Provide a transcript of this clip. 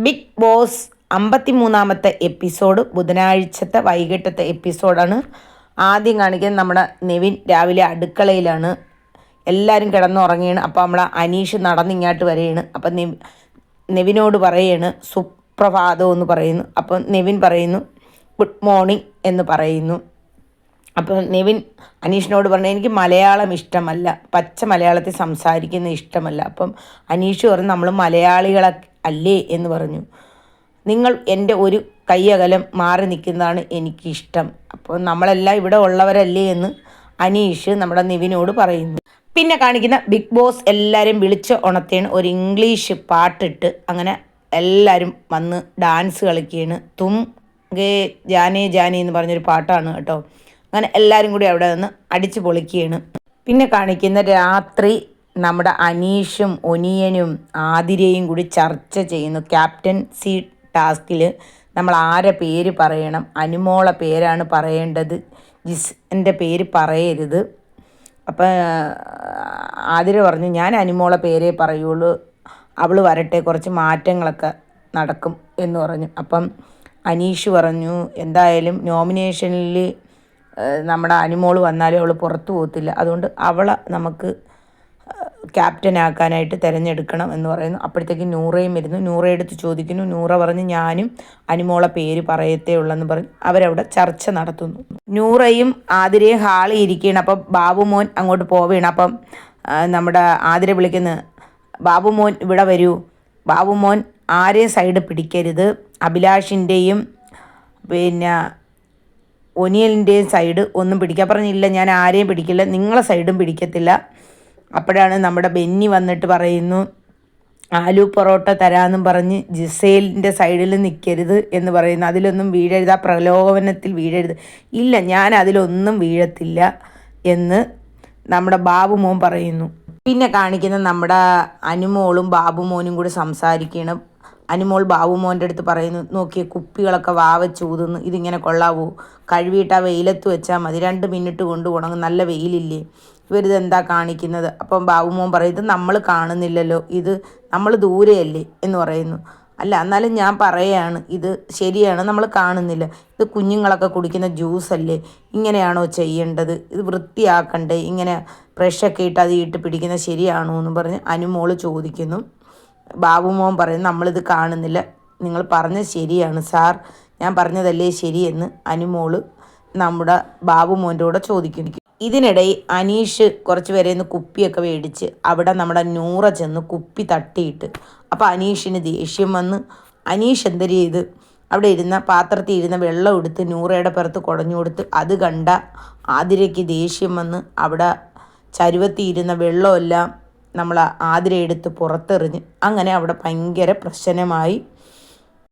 Big boss അമ്പത്തി മൂന്നാമത്തെ episode ബുധനാഴ്ചത്തെ വൈകിട്ടത്തെ എപ്പിസോഡാണ്. ആദ്യം കാണിക്കുന്നത് നമ്മുടെ നെവിൻ രാവിലെ അടുക്കളയിലാണ്. എല്ലാവരും കിടന്നുറങ്ങിയാണ് അപ്പോൾ നമ്മളെ അനീഷ് നടന്നിങ്ങോട്ട് വരികയാണ്. അപ്പം നെവ് നെവിനോട് പറയാണ് സുപ്രഭാതം എന്ന് പറയുന്നു. അപ്പം നെവിൻ പറയുന്നു ഗുഡ് മോർണിംഗ് എന്ന് പറയുന്നു. അപ്പം നെവിൻ അനീഷിനോട് പറഞ്ഞു എനിക്ക് മലയാളം ഇഷ്ടമല്ല. പച്ച മലയാളത്തിൽ സംസാരിക്കുന്ന ഇഷ്ടമല്ല. അപ്പം അനീഷ് പറഞ്ഞു നമ്മൾ മലയാളികളെ അല്ലേ എന്ന് പറഞ്ഞു. നിങ്ങൾ എന്റെ ഒരു കയ്യകലം മാറി നിൽക്കുന്നതാണ് എനിക്കിഷ്ടം. അപ്പോൾ നമ്മളെല്ലാം ഇവിടെ ഉള്ളവരല്ലേ എന്ന് അനീഷ് നമ്മുടെ നിവിനോട് പറയുന്നു. പിന്നെ കാണിക്കുന്ന ബിഗ് ബോസ് എല്ലാവരും വിളിച്ച് ഉണത്തേണ് ഒരു ഇംഗ്ലീഷ് പാട്ടിട്ട്. അങ്ങനെ എല്ലാവരും വന്ന് ഡാൻസ് കളിക്കുകയാണ്. തും ഗേ ജാനേ ജാനേ എന്ന് പറഞ്ഞൊരു പാട്ടാണ് കേട്ടോ. അങ്ങനെ എല്ലാവരും കൂടി അവിടെ നിന്ന് അടിച്ചു പൊളിക്കുകയാണ്. പിന്നെ കാണിക്കുന്ന രാത്രി നമ്മുടെ അനീഷും ഒനിയനും ആതിരയും കൂടി ചർച്ച ചെയ്യുന്നു. ക്യാപ്റ്റൻ ക്യാപ്റ്റൻസി ടാസ്കിൽ നമ്മൾ ആരെ പേര് പറയണം? അനുമോളെ പേരാണ് പറയേണ്ടത്. ജിസിന്റെ പേര് പറയരുത്. അപ്പം ആതിര പറഞ്ഞു ഞാൻ അനുമോളെ പേരേ പറയുള്ളൂ. അവൾ വരട്ടെ കുറച്ച് മാറ്റങ്ങളൊക്കെ നടക്കും എന്ന് പറഞ്ഞു. അപ്പം അനീഷ് പറഞ്ഞു എന്തായാലും നോമിനേഷനിൽ നമ്മുടെ അനുമോൾ വന്നാലും അവൾ പുറത്തു പോകത്തില്ല. അതുകൊണ്ട് അവളെ നമുക്ക് ക്യാപ്റ്റൻ ആക്കാനായിട്ട് തിരഞ്ഞെടുക്കണം എന്ന് പറയുന്നു. അപ്പോഴത്തേക്ക് നൂറയും വരുന്നു. നൂറയെടുത്ത് ചോദിക്കുന്നു. നൂറ പറഞ്ഞ് ഞാനും അനുമോളെ പേര് പറയത്തേ ഉള്ളെന്ന് പറഞ്ഞ് അവരവിടെ ചർച്ച നടത്തുന്നു. നൂറയും ആതിരയും ഹാളിൽ ഇരിക്കുകയാണ്. അപ്പം ബാബുമോൻ അങ്ങോട്ട് പോവുകയാണ്. അപ്പം നമ്മുടെ ആതിര വിളിക്കുന്ന. ബാബുമോൻ ഇവിടെ വരൂ. ബാബുമോൻ ആരെയും സൈഡ് പിടിക്കരുത്? അഭിലാഷിന്റെയും പിന്നെ ഒനിയലിന്റെയും സൈഡ് ഒന്നും പിടിക്കാൻ പറഞ്ഞില്ല ഞാൻ ആരെയും പിടിക്കില്ല. നിങ്ങളെ സൈഡും പിടിക്കത്തില്ല. അപ്പോഴാണ് നമ്മുടെ ബെന്നി വന്നിട്ട് പറയുന്നു ആലു പൊറോട്ട തരാമെന്നും പറഞ്ഞ് ജിസേലിന്റെ സൈഡിൽ നിൽക്കരുത് എന്ന് പറയുന്നു. അതിലൊന്നും വീഴരുത് ആ പ്രലോഭനത്തിൽ വീഴരുത്. ഇല്ല ഞാൻ അതിലൊന്നും വീഴത്തില്ല എന്ന് നമ്മുടെ ബാബു മോൻ പറയുന്നു. പിന്നെ കാണിക്കുന്ന നമ്മുടെ അനുമോളും ബാബു മോനും കൂടി സംസാരിക്കണം അനുമോൾ ബാബു മോന്റെ അടുത്ത് പറയുന്നു നോക്കിയ കുപ്പികളൊക്കെ വാവ ചൂതുന്നു ഇതിങ്ങനെ കൊള്ളാവോ. കഴുകിയിട്ട് ആ വെയിലത്ത് വെച്ചാൽ മതി. രണ്ട് മിനിറ്റ് കൊണ്ട് ഉണങ്ങും. നല്ല വെയിലില്ലേ? ഇവരിത് എന്താ കാണിക്കുന്നത്? അപ്പം ബാബുമോൻ പറയും ഇത് നമ്മൾ കാണുന്നില്ലല്ലോ ഇത് നമ്മൾ ദൂരെയല്ലേ എന്ന് പറയുന്നു. അല്ല എന്നാലും ഞാൻ പറയുകയാണ് ഇത് ശരിയാണ് നമ്മൾ കാണുന്നില്ല. ഇത് കുഞ്ഞുങ്ങളൊക്കെ കുടിക്കുന്ന ജ്യൂസ് അല്ലേ ഇങ്ങനെയാണോ ചെയ്യേണ്ടത്? ഇത് വൃത്തിയാക്കണ്ടേ ഇങ്ങനെ ബ്രഷൊക്കെ ഇട്ട് അത് ഇട്ട് പിടിക്കുന്നത് ശരിയാണോ എന്ന് പറഞ്ഞ് അനുമോൾ ചോദിക്കുന്നു. ബാബുമോൻ പറയും നമ്മളിത് കാണുന്നില്ല നിങ്ങൾ പറഞ്ഞത് ശരിയാണ് സാർ ഞാൻ പറഞ്ഞതല്ലേ ശരിയെന്ന് അനുമോൾ നമ്മുടെ ബാബുമോന്റെ കൂടെ ചോദിക്കുന്നു. ഇതിനിടയിൽ അനീഷ് കുറച്ച് പേരെ നിന്ന് കുപ്പിയൊക്കെ മേടിച്ച് അവിടെ നമ്മുടെ നൂറ ചെന്ന് കുപ്പി തട്ടിയിട്ട് അപ്പോൾ അനീഷിന് ദേഷ്യം വന്ന് അനീഷ് എന്ത് ചെയ്ത് അവിടെ ഇരുന്ന പാത്രത്തിൽ ഇരുന്ന വെള്ളം എടുത്ത് നൂറയുടെ പുറത്ത് കുടഞ്ഞു കൊടുത്ത് അത് കണ്ട ആതിരയ്ക്ക് ദേഷ്യം വന്ന് അവിടെ ചരുവത്തി ഇരുന്ന വെള്ളമെല്ലാം നമ്മൾ ആതിര എടുത്ത് പുറത്തെറിഞ്ഞ് അങ്ങനെ അവിടെ ഭയങ്കര പ്രശ്നമായി.